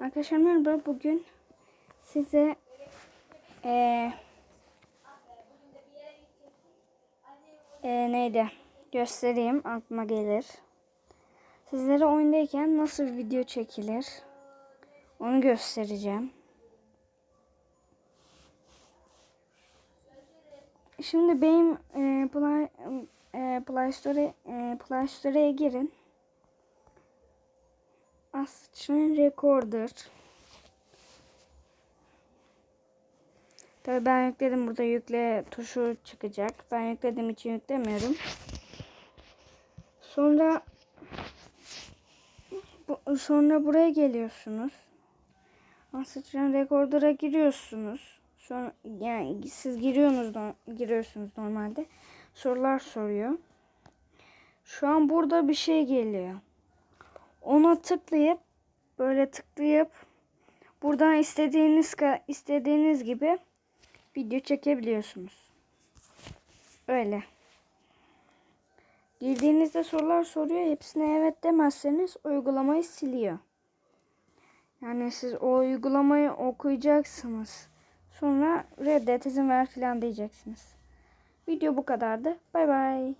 Arkadaşlar merhaba. Bugün size eee eee, neydi göstereyim aklıma gelir. Sizlere oyundayken nasıl video çekilir onu göstereceğim. Şimdi benim eee Play, eee, Play Store eee, Play Store'ya girin. Asçın Recorder. Tabii ben yükledim. Burada yükle tuşu çıkacak. Ben yüklediğim için yüklemiyorum. Sonra bu, sonra buraya geliyorsunuz. Asçın Recorder'a giriyorsunuz. Sonra yani siz giriyorsunuz giriyorsunuz normalde. Sorular soruyor. Şu an burada bir şey geliyor. Ona tıklayıp böyle tıklayıp buradan istediğiniz istediğiniz gibi video çekebiliyorsunuz. Öyle. Girdiğinizde sorular soruyor. Hepsine evet demezseniz uygulamayı siliyor. Yani siz o uygulamayı okuyacaksınız. Sonra reddet izin ver filan diyeceksiniz. Video bu kadardı. Bay bay.